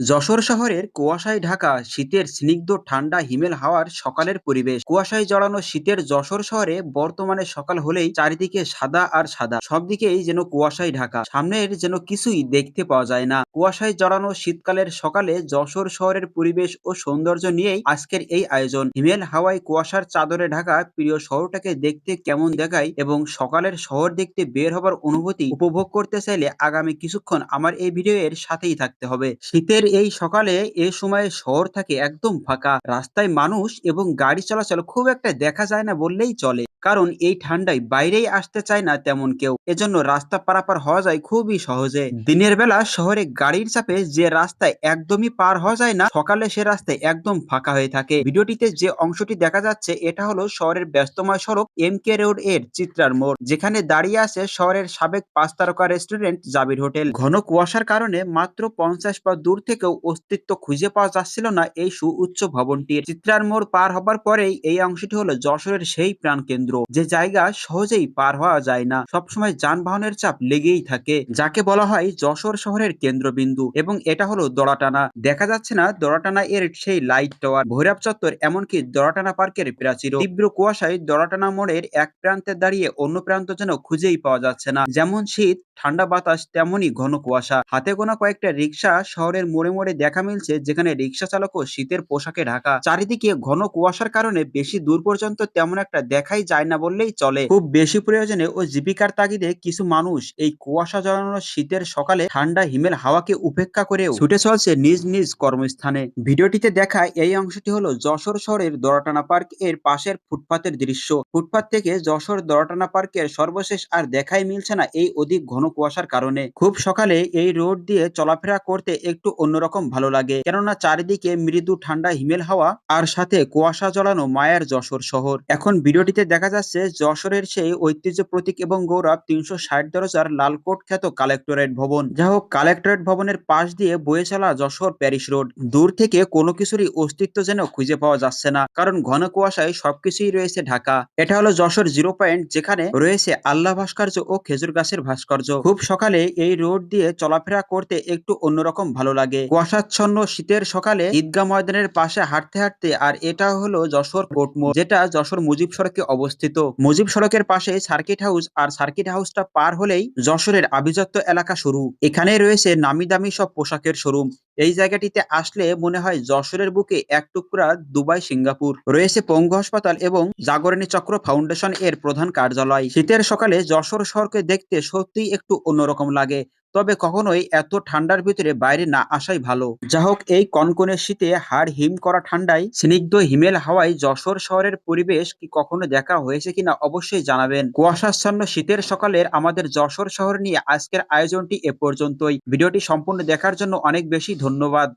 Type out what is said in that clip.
যশোর শহরের কুয়াশায় ঢাকা শীতের স্নিগ্ধ ঠান্ডা হিমেল হাওয়ার সকালের পরিবেশ। কুয়াশায় জড়ানো শীতের যশোর শহরে বর্তমানে সকাল হলেই চারিদিকে সাদা আর সাদা। সব দিকেই যেন কুয়াশায় ঢাকা। সামনের যেন কিছুই দেখতে পাওয়া যায় না। কুয়াশায় জড়ানো শীতকালের সকালে যশোর শহরের পরিবেশ ও সৌন্দর্য নিয়েই আজকের এই আয়োজন। হিমেল হাওয়ায় কুয়াশার চাদরে ঢাকা প্রিয় শহরটাকে দেখতে কেমন দেখায় এবং সকালের শহর দেখতে বের হবার অনুভূতি উপভোগ করতে চাইলে আগামী কিছুক্ষণ আমার এই ভিডিও এর সাথেই থাকতে হবে। শীতের এই সকালে এ সময়ে শহর থাকে একদম ফাঁকা। রাস্তায় মানুষ এবং গাড়ি চলাচল খুব একটা দেখা যায় না বললেই চলে। কারণ এই ঠান্ডায় বাইরেই আসতে চায় না তেমন কেউ। এজন্য রাস্তা পারাপার হওয়া যায় খুবই সহজে। দিনের বেলা শহরে গাড়ির চাপে যে রাস্তায় একদমই পার হওয়া যায় না, সকালে সে রাস্তায় একদম ফাঁকা হয়ে থাকে। ভিডিওটিতে যে অংশটি দেখা যাচ্ছে, এটা হলো শহরের ব্যস্তময় সড়ক এম কে রোডের চিত্রার মোড়, যেখানে দাঁড়িয়ে আছে শহরের সাবেক পাঁচ তারকা রেস্টুরেন্ট জাবির হোটেল। ঘন কুয়াশার কারণে মাত্র পঞ্চাশ পা দূর থেকেও অস্তিত্ব খুঁজে পাওয়া যাচ্ছিল না এই সুউচ্চ ভবনটির। চিত্রার মোড় পার হবার পরেই এই অংশটি হলো যশোরের সেই প্রাণকেন্দ্র। যে জায়গা সহজেই পার হওয়া যায় না। সবসময় যানবাহনের চাপ লেগেই থাকে। যাকে বলা হয় যশোর শহরের কেন্দ্রবিন্দু এবং এটা হলো দড়াটানা। দেখা যাচ্ছে না দড়াটানা এর সেই লাইট টাওয়ার ভৈরব চত্বর এমনকি দড়াটানা পার্কের প্রাচীর। তীব্র কুয়াশায় দড়াটানা মোড়ের এক প্রান্তে দাঁড়িয়ে অন্য প্রান্ত যেন খুঁজেই পাওয়া যাচ্ছে না। যেমন শীত ঠান্ডা বাতাস তেমনই ঘন কুয়াশা। হাতে গোনা কয়েকটা রিক্সা শহরের মোড়ে মোড়ে দেখা মিলছে, যেখানে রিক্সা চালকও শীতের পোশাকে ঢাকা। চারিদিকে ঘন কুয়াশার কারণে বেশি দূর পর্যন্ত তেমন একটা দেখাই যায় না বললেই চলে। খুব বেশি প্রয়োজনে ও জীবিকার তাগিদে কিছু মানুষ এই কুয়াশা জড়ানো শীতের সকালে ঠান্ডা হিমেল হাওয়াকে উপেক্ষা করেও ছুটে চলছে নিজ নিজ কর্মস্থানে। ভিডিওটিতে দেখা এই অংশটি হলো যশোর শহরের দরাটানা পার্কের পাশের ফুটপাতের দৃশ্য। ফুটপাত থেকে যশোর দরাটানা পার্কের সর্বশেষ আর দেখাই মিলছে না এই অধিক ঘন কুয়াশার কারণে। খুব সকালে এই রোড দিয়ে চলাফেরা করতে একটু অন্যরকম ভালো লাগে। কেননা চারিদিকে মৃদু ঠান্ডা, হিমেল হাওয়া আর সাথে কুয়াশা জড়ানো মায়ার যশোর শহর। এখন ভিডিওটিতে দেখা যাচ্ছে যশোরের সেই ঐতিহ্য প্রতীক এবং গৌরব তিনশো ষাট দরজার লালকোট খ্যাত কালেক্টরেট ভবন। যা হোক, কালেক্টরেট ভবনের পাশ দিয়ে বয়ে চলা যশোর প্যারিস রোড। দূর থেকে কোনো কিছুরই অস্তিত্ব যেন খুঁজে পাওয়া যাচ্ছে না। কারণ ঘন কুয়াশায় সবকিছুই রয়েছে ঢাকা। এটা হলো যশোর জিরো পয়েন্ট, যেখানে রয়েছে আল্লাহ ভাস্কর্য ও খেজুর গাছের ভাস্কর্য। খুব সকালে এই রোড দিয়ে চলাফেরা করতে একটু অন্যরকম ভালো লাগে। কুয়াশাচ্ছন্ন শীতের সকালে ঈদগাহ ময়দানের পাশে হাঁটতে হাঁটতে আর এটা হলো যশোর কোটমোড় যেটা যশোর মুজিব সড়কে অবস্থিত। মুজিব সড়কের পাশে সার্কিট হাউস আর সার্কিট হাউসটা পার হলেই যশোরের আভিজাত্য এলাকা শুরু। এখানে রয়েছে নামি দামি সব পোশাকের শোরুম। এই জায়গাটিতে আসলে মনে হয় যশোরের বুকে এক টুকরা দুবাই, সিঙ্গাপুর। রয়েছে পঙ্গু হাসপাতাল এবং জাগরণী চক্র ফাউন্ডেশন এর প্রধান কার্যালয়। শীতের সকালে যশোর শহরকে দেখতে সত্যিই একটু অন্যরকম লাগে। তবে কখনোই এত ঠান্ডার ভিতরে বাইরে না আসাই ভালো। যা হোক, এই কনকনে শীতে হাড় হিম করা ঠান্ডায় স্নিগ্ধ হিমেল হাওয়ায় যশোর শহরের পরিবেশ কি কখনো দেখা হয়েছে কিনা অবশ্যই জানাবেন। কুয়াশাচ্ছন্ন শীতের সকালের আমাদের যশোর শহর নিয়ে আজকের আয়োজনটি এ পর্যন্তই। ভিডিওটি সম্পূর্ণ দেখার জন্য অনেক বেশি ধন্যবাদ।